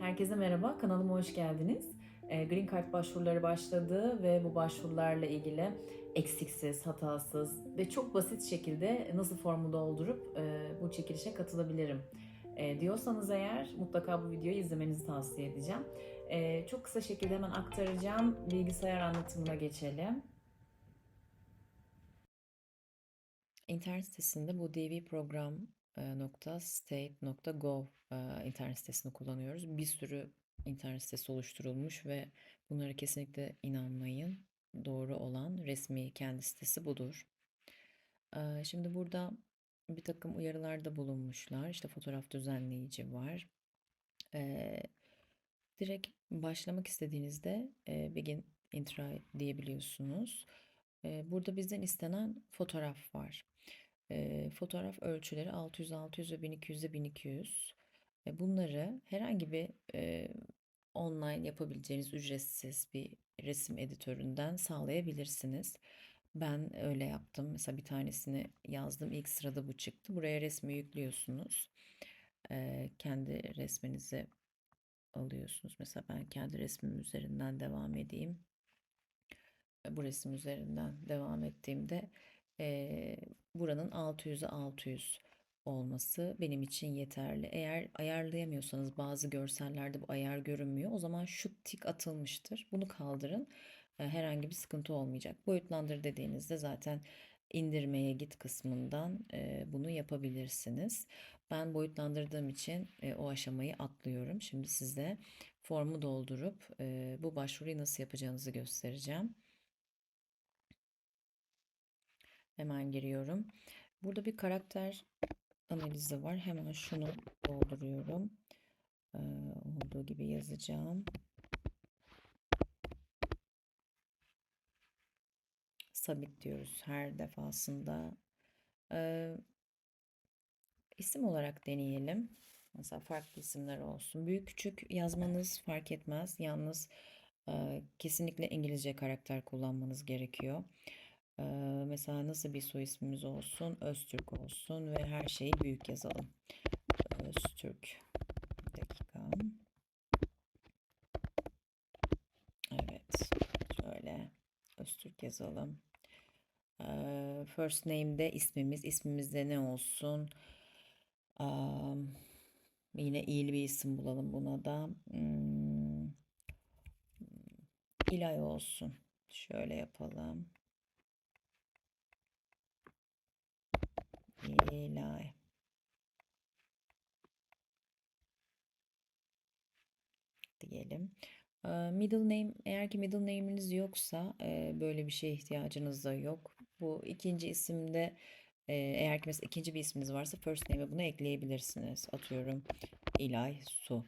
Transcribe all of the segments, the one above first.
Herkese merhaba, kanalıma hoş geldiniz. Ee, Green Card başvuruları başladı ve bu başvurularla ilgili eksiksiz, hatasız ve çok basit şekilde nasıl formu doldurup e, bu çekilişe katılabilirim e, diyorsanız eğer mutlaka bu videoyu izlemenizi tavsiye edeceğim. E, Çok kısa şekilde hemen aktaracağım. Bilgisayar anlatımına geçelim. İnternet sitesinde bu DV program .state.gov e, internet sitesini kullanıyoruz. Bir sürü internet sitesi oluşturulmuş ve bunlara kesinlikle inanmayın. Doğru olan resmi kendi sitesi budur. E, Şimdi burada bir takım uyarılarda bulunmuşlar. İşte fotoğraf düzenleyici var. E, Direkt başlamak istediğinizde e, Begin Intro diyebiliyorsunuz. E, Burada bizden istenen fotoğraf var. E, fotoğraf ölçüleri 600 600 ve 1200 1200. E, bunları herhangi bir e, online yapabileceğiniz ücretsiz bir resim editöründen sağlayabilirsiniz. Ben öyle yaptım. Mesela bir tanesini yazdım. İlk sırada bu çıktı. Buraya resmi yüklüyorsunuz. E, kendi resminizi alıyorsunuz. Mesela ben kendi resmim üzerinden devam edeyim. E, Bu resim üzerinden devam ettiğimde e, buranın 600'e 600 olması benim için yeterli. Eğer ayarlayamıyorsanız bazı görsellerde bu ayar görünmüyor. O zaman şu tik atılmıştır. Bunu kaldırın. E, herhangi bir sıkıntı olmayacak. Boyutlandır dediğinizde zaten indirmeye git kısmından e, bunu yapabilirsiniz. Ben boyutlandırdığım için e, o aşamayı atlıyorum. Şimdi size formu doldurup e, bu başvuruyu nasıl yapacağınızı göstereceğim. Hemen giriyorum. Burada bir karakter analizi var. Hemen şunu dolduruyorum. Ee, olduğu gibi yazacağım. Submit diyoruz her defasında. Ee, isim olarak deneyelim. Mesela farklı isimler olsun. Büyük küçük yazmanız fark etmez. Yalnız e, kesinlikle İngilizce karakter kullanmanız gerekiyor. Mesela nasıl bir soy ismimiz olsun? Öztürk olsun ve her şeyi büyük yazalım. Öztürk. Bir dakika. Evet. Şöyle Öztürk yazalım. Ee, first name'de ismimiz. İsmimizde ne olsun? Yine iyili bir isim bulalım buna da. Hmm, İlay olsun. Şöyle yapalım. İlay. diyelim. Middle name eğer ki middle name'iniz yoksa böyle bir şeye ihtiyacınız da yok. Bu ikinci isimde eğer ki mesela ikinci bir isminiz varsa first name'e bunu ekleyebilirsiniz. Atıyorum İlay Su.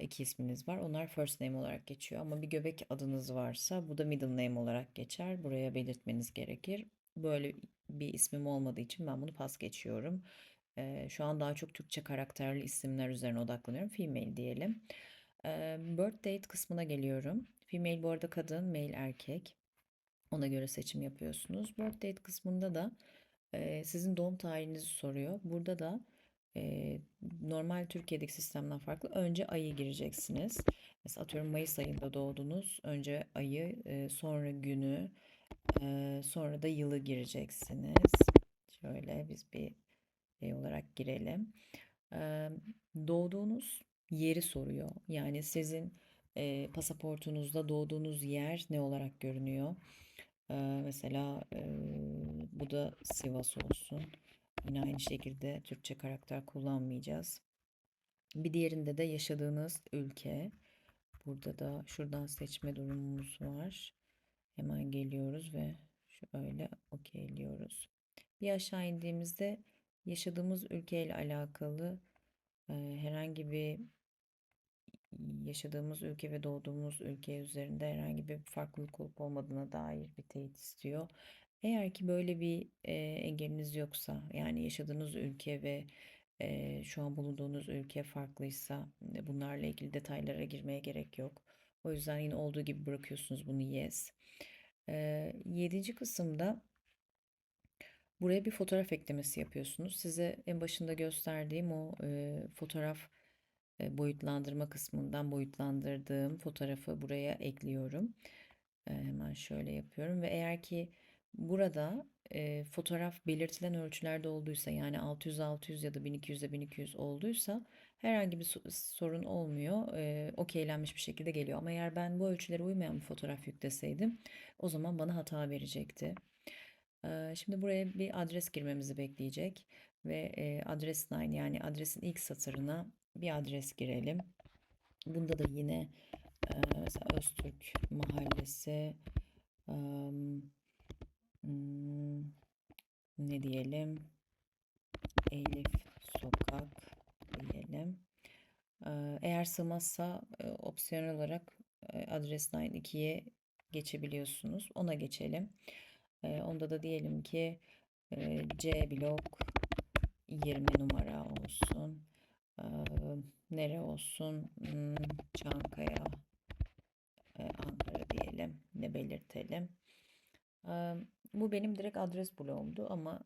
İki isminiz var. Onlar first name olarak geçiyor ama bir göbek adınız varsa bu da middle name olarak geçer. Buraya belirtmeniz gerekir. Böyle bir ismim olmadığı için ben bunu pas geçiyorum. Ee, şu an daha çok Türkçe karakterli isimler üzerine odaklanıyorum. Female diyelim. Ee, birth date kısmına geliyorum. Female bu arada kadın, male erkek. Ona göre seçim yapıyorsunuz. Birth date kısmında da e, sizin doğum tarihinizi soruyor. Burada da e, normal Türkiye'deki sistemden farklı. Önce ayı gireceksiniz. Mesela atıyorum Mayıs ayında doğdunuz. Önce ayı, e, sonra günü, e, sonra da yılı gireceksiniz. Şöyle biz bir şey olarak girelim. E, doğduğunuz yeri soruyor. Yani sizin e, pasaportunuzda doğduğunuz yer ne olarak görünüyor? E, mesela e, bu da Sivas olsun. Yine aynı şekilde Türkçe karakter kullanmayacağız. Bir diğerinde de yaşadığınız ülke. Burada da şuradan seçme durumumuz var. Hemen geliyoruz ve şöyle okeyliyoruz. Bir aşağı indiğimizde yaşadığımız ülkeyle alakalı e, herhangi bir yaşadığımız ülke ve doğduğumuz ülke üzerinde herhangi bir farklılık olup olmadığına dair bir teyit istiyor. Eğer ki böyle bir e, engeliniz yoksa yani yaşadığınız ülke ve e, şu an bulunduğunuz ülke farklıysa e, bunlarla ilgili detaylara girmeye gerek yok. O yüzden yine olduğu gibi bırakıyorsunuz bunu yes. E, yedinci kısımda buraya bir fotoğraf eklemesi yapıyorsunuz. Size en başında gösterdiğim o e, fotoğraf e, boyutlandırma kısmından boyutlandırdığım fotoğrafı buraya ekliyorum. E, hemen şöyle yapıyorum ve eğer ki burada e, fotoğraf belirtilen ölçülerde olduysa yani 600-600 ya da 1200'e 1200 olduysa herhangi bir so- sorun olmuyor. E, okeylenmiş bir şekilde geliyor. Ama eğer ben bu ölçülere uymayan bir fotoğraf yükleseydim o zaman bana hata verecekti. E, şimdi buraya bir adres girmemizi bekleyecek ve e, adres line yani adresin ilk satırına bir adres girelim. Bunda da yine e, mesela Öztürk Mahallesi hmm, ne diyelim Elif Sokak diyelim. Eğer sığmazsa opsiyonel olarak adres line 2'ye geçebiliyorsunuz. Ona geçelim. Onda da diyelim ki C blok 20 numara olsun. Nere olsun? Hmm, Çankaya, Ankara diyelim. Ne belirtelim? Bu benim direkt adres bloğumdu ama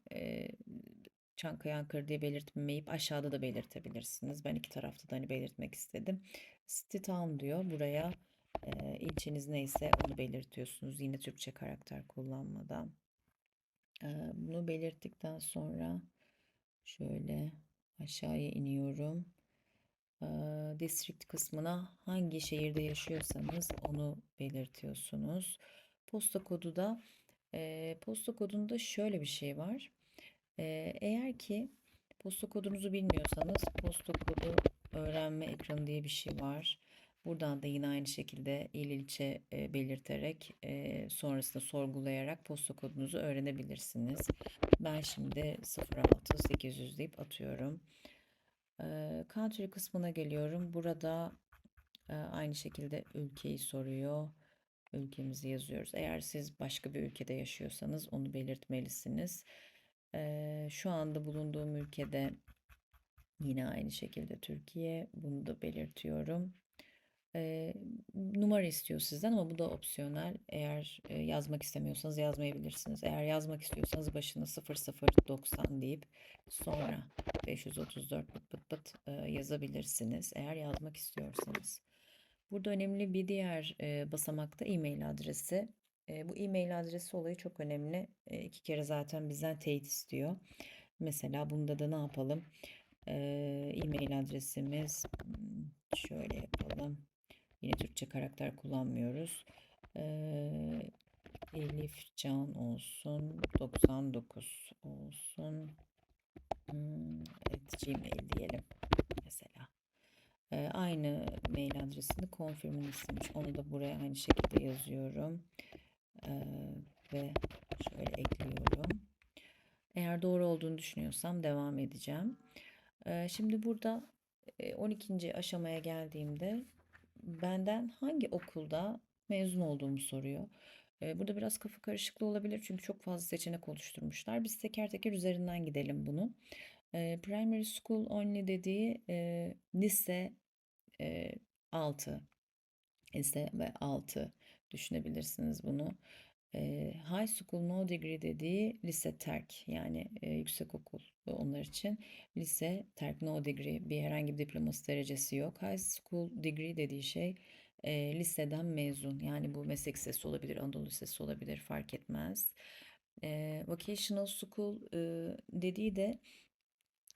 Çankaya, Ankara diye belirtmeyip aşağıda da belirtebilirsiniz. Ben iki tarafta da hani belirtmek istedim. City Town diyor. Buraya e, ilçeniz neyse onu belirtiyorsunuz. Yine Türkçe karakter kullanmadan. E, bunu belirttikten sonra şöyle aşağıya iniyorum. E, district kısmına hangi şehirde yaşıyorsanız onu belirtiyorsunuz. Posta kodu da e, posta kodunda şöyle bir şey var. Eğer ki posta kodunuzu bilmiyorsanız posta kodu öğrenme ekranı diye bir şey var. Buradan da yine aynı şekilde il ilçe e, belirterek e, sonrasında sorgulayarak posta kodunuzu öğrenebilirsiniz. Ben şimdi 06 800 deyip atıyorum. E, country kısmına geliyorum. Burada e, aynı şekilde ülkeyi soruyor. Ülkemizi yazıyoruz. Eğer siz başka bir ülkede yaşıyorsanız onu belirtmelisiniz. E, şu anda bulunduğum ülkede yine aynı şekilde Türkiye. Bunu da belirtiyorum. E, numara istiyor sizden ama bu da opsiyonel. Eğer e, yazmak istemiyorsanız yazmayabilirsiniz. Eğer yazmak istiyorsanız başına 0090 deyip sonra 534 pıt pıt pıt e, yazabilirsiniz. Eğer yazmak istiyorsanız. Burada önemli bir diğer e, basamakta e-mail adresi. E, bu e-mail adresi olayı çok önemli. E, iki kere zaten bizden teyit istiyor. Mesela bunda da ne yapalım? E, e-mail adresimiz hmm, şöyle yapalım. Yine Türkçe karakter kullanmıyoruz. Ee, Elif Can olsun. 99 olsun. Hmm, evet, Gmail diyelim mesela. Ee, aynı mail adresini confirm'ini istemiş. Onu da buraya aynı şekilde yazıyorum. Ee, ve şöyle ekliyorum. Eğer doğru olduğunu düşünüyorsam devam edeceğim. Ee, şimdi burada 12. aşamaya geldiğimde benden hangi okulda mezun olduğumu soruyor. Ee, Burada biraz kafa karışıklığı olabilir çünkü çok fazla seçenek oluşturmuşlar. Biz teker teker üzerinden gidelim bunu. Primary School Only dediği e, lise e, 6, lise ve 6 düşünebilirsiniz bunu. E, high School No Degree dediği lise terk yani e, yüksek okul onlar için. Lise terk no degree bir herhangi bir diploması derecesi yok. High School Degree dediği şey e, liseden mezun yani bu meslek lisesi olabilir, Anadolu Lisesi olabilir fark etmez. E, vocational School e, dediği de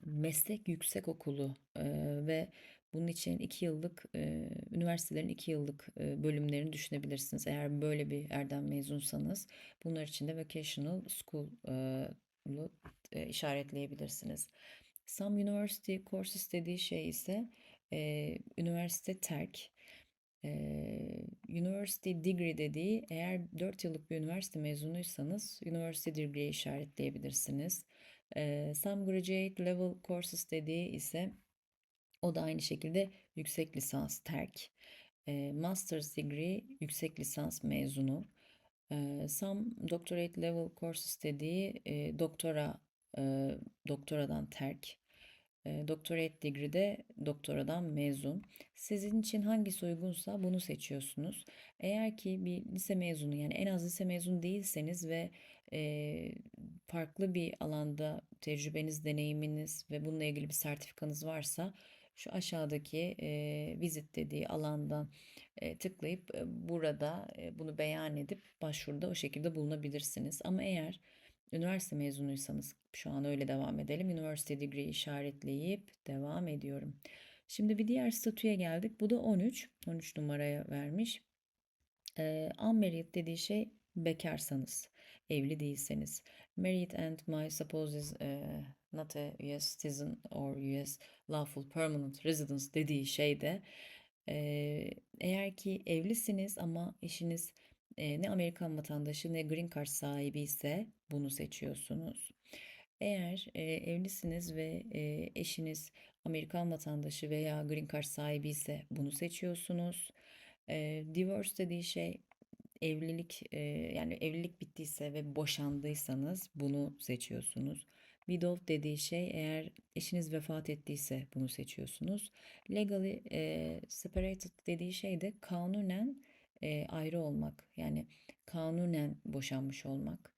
meslek yüksek okulu e, ve bunun için iki yıllık e, üniversitelerin iki yıllık e, bölümlerini düşünebilirsiniz. Eğer böyle bir yerden mezunsanız bunlar için de vocational school'u e, işaretleyebilirsiniz. Some university courses dediği şey ise e, üniversite terk. E, university degree dediği eğer 4 yıllık bir üniversite mezunuysanız university degree'ye işaretleyebilirsiniz. E, some graduate level courses dediği ise o da aynı şekilde yüksek lisans terk. E, master's degree yüksek lisans mezunu. E, some doctorate level courses dediği e, doktora e, doktoradan terk. E, doctorate degree de doktoradan mezun. Sizin için hangisi uygunsa bunu seçiyorsunuz. Eğer ki bir lise mezunu yani en az lise mezunu değilseniz ve e, farklı bir alanda tecrübeniz, deneyiminiz ve bununla ilgili bir sertifikanız varsa şu aşağıdaki e, visit dediği alandan e, tıklayıp e, burada e, bunu beyan edip başvuruda o şekilde bulunabilirsiniz. Ama eğer üniversite mezunuysanız şu an öyle devam edelim. Üniversite degree işaretleyip devam ediyorum. Şimdi bir diğer statüye geldik. Bu da 13. 13 numaraya vermiş. E, unmarried dediği şey bekarsanız, evli değilseniz. Married and my suppose is uh, not a US citizen or US lawful permanent residence dediği şey de e, eğer ki evlisiniz ama eşiniz e, ne Amerikan vatandaşı ne green card sahibi ise bunu seçiyorsunuz. Eğer e, evlisiniz ve e, eşiniz Amerikan vatandaşı veya green card sahibi ise bunu seçiyorsunuz. E, divorce dediği şey evlilik e, yani evlilik bittiyse ve boşandıysanız bunu seçiyorsunuz. Widow dediği şey eğer eşiniz vefat ettiyse bunu seçiyorsunuz. Legally e, separated dediği şey de kanunen e, ayrı olmak. Yani kanunen boşanmış olmak.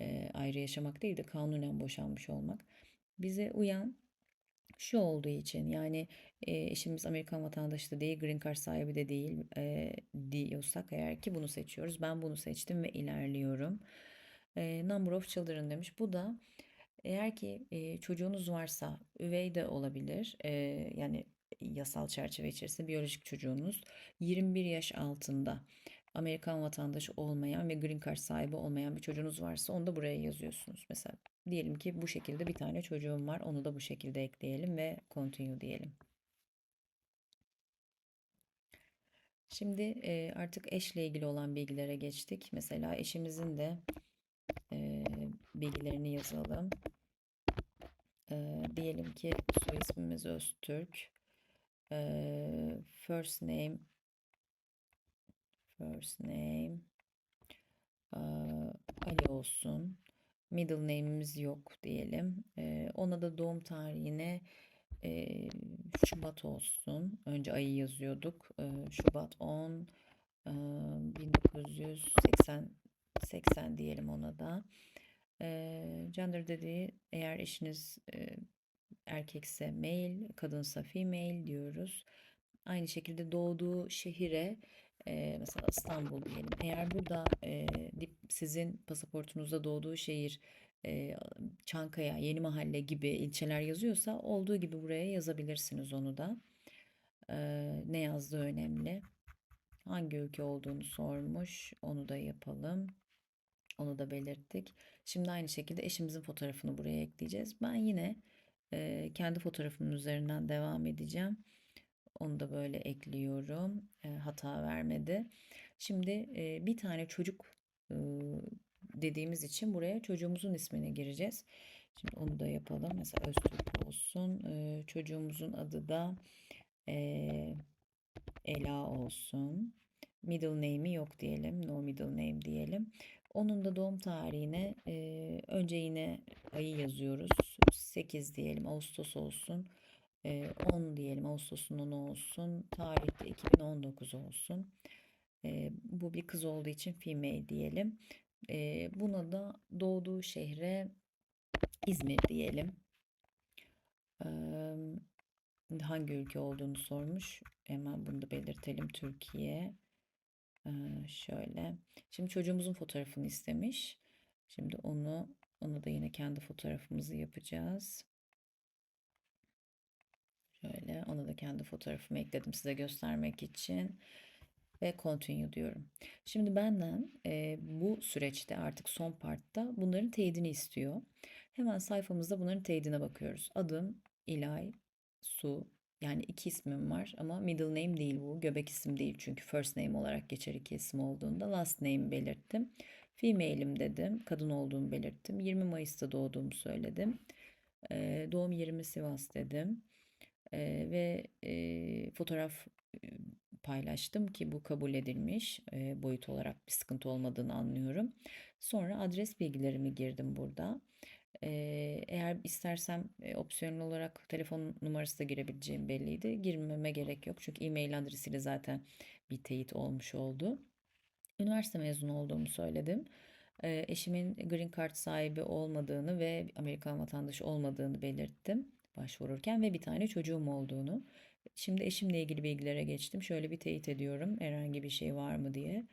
E, ayrı yaşamak değil de kanunen boşanmış olmak. Bize uyan şu olduğu için yani e, eşimiz Amerikan vatandaşı da değil, green card sahibi de değil e, diyorsak eğer ki bunu seçiyoruz. Ben bunu seçtim ve ilerliyorum. E, number of children demiş. Bu da eğer ki e, çocuğunuz varsa üvey de olabilir. E, yani yasal çerçeve içerisinde biyolojik çocuğunuz 21 yaş altında Amerikan vatandaşı olmayan ve green card sahibi olmayan bir çocuğunuz varsa onu da buraya yazıyorsunuz. Mesela diyelim ki bu şekilde bir tane çocuğum var. Onu da bu şekilde ekleyelim ve continue diyelim. Şimdi e, artık eşle ilgili olan bilgilere geçtik. Mesela eşimizin de e, bilgilerini yazalım. E, diyelim ki soy ismimiz Öztürk. E, first name first name e, Ali olsun. Middle name'imiz yok diyelim. E, ona da doğum tarihine e, Şubat olsun. Önce ayı yazıyorduk. E, Şubat 10 e, 1980 80 diyelim ona da. E, gender dediği eğer eşiniz e, erkekse male, kadınsa female diyoruz. Aynı şekilde doğduğu şehire e, mesela İstanbul diyelim. Eğer burada e, sizin pasaportunuzda doğduğu şehir e, Çankaya, Yeni Mahalle gibi ilçeler yazıyorsa olduğu gibi buraya yazabilirsiniz onu da. E, ne yazdığı önemli. Hangi ülke olduğunu sormuş. Onu da yapalım. Onu da belirttik. Şimdi aynı şekilde eşimizin fotoğrafını buraya ekleyeceğiz. Ben yine e, kendi fotoğrafımın üzerinden devam edeceğim. Onu da böyle ekliyorum. E, hata vermedi. Şimdi e, bir tane çocuk e, dediğimiz için buraya çocuğumuzun ismini gireceğiz. Şimdi onu da yapalım. Mesela Öztürk olsun. E, çocuğumuzun adı da e, Ela olsun. Middle name'i yok diyelim. No middle name diyelim. Onun da doğum tarihine e, önce yine ayı yazıyoruz. 8 diyelim. Ağustos olsun. 10 diyelim Ağustos'un 10'u olsun. Tarihte 2019 olsun. bu bir kız olduğu için female diyelim. buna da doğduğu şehre İzmir diyelim. hangi ülke olduğunu sormuş. Hemen bunu da belirtelim. Türkiye. Şöyle. Şimdi çocuğumuzun fotoğrafını istemiş. Şimdi onu onu da yine kendi fotoğrafımızı yapacağız. Şöyle onu da kendi fotoğrafımı ekledim size göstermek için. Ve continue diyorum. Şimdi benden e, bu süreçte artık son partta bunların teyidini istiyor. Hemen sayfamızda bunların teyidine bakıyoruz. Adım İlay Su. Yani iki ismim var ama middle name değil bu. Göbek isim değil çünkü first name olarak geçer iki isim olduğunda. Last name belirttim. Female'im dedim. Kadın olduğumu belirttim. 20 Mayıs'ta doğduğumu söyledim. E, doğum yerimi Sivas dedim e, ve e, fotoğraf paylaştım ki bu kabul edilmiş e, boyut olarak bir sıkıntı olmadığını anlıyorum. Sonra adres bilgilerimi girdim burada. Eğer istersem e, olarak telefon numarası da girebileceğim belliydi. Girmeme gerek yok çünkü e-mail adresiyle zaten bir teyit olmuş oldu. Üniversite mezunu olduğumu söyledim. eşimin green card sahibi olmadığını ve Amerikan vatandaşı olmadığını belirttim başvururken ve bir tane çocuğum olduğunu. Şimdi eşimle ilgili bilgilere geçtim. Şöyle bir teyit ediyorum. Herhangi bir şey var mı diye.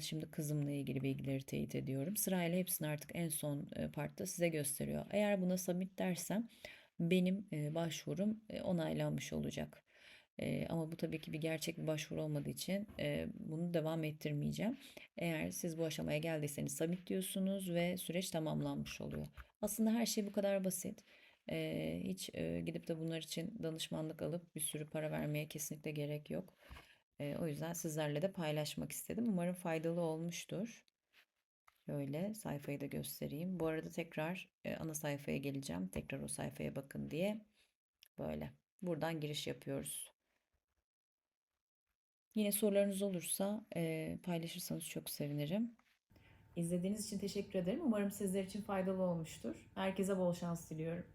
Şimdi kızımla ilgili bilgileri teyit ediyorum. Sırayla hepsini artık en son partta size gösteriyor. Eğer buna submit dersem benim başvurum onaylanmış olacak. Ama bu tabii ki bir gerçek bir başvuru olmadığı için bunu devam ettirmeyeceğim. Eğer siz bu aşamaya geldiyseniz submit diyorsunuz ve süreç tamamlanmış oluyor. Aslında her şey bu kadar basit. Hiç gidip de bunlar için danışmanlık alıp bir sürü para vermeye kesinlikle gerek yok. E, o yüzden sizlerle de paylaşmak istedim. Umarım faydalı olmuştur. Şöyle sayfayı da göstereyim. Bu arada tekrar e, ana sayfaya geleceğim. Tekrar o sayfaya bakın diye. Böyle. Buradan giriş yapıyoruz. Yine sorularınız olursa e, paylaşırsanız çok sevinirim. İzlediğiniz için teşekkür ederim. Umarım sizler için faydalı olmuştur. Herkese bol şans diliyorum.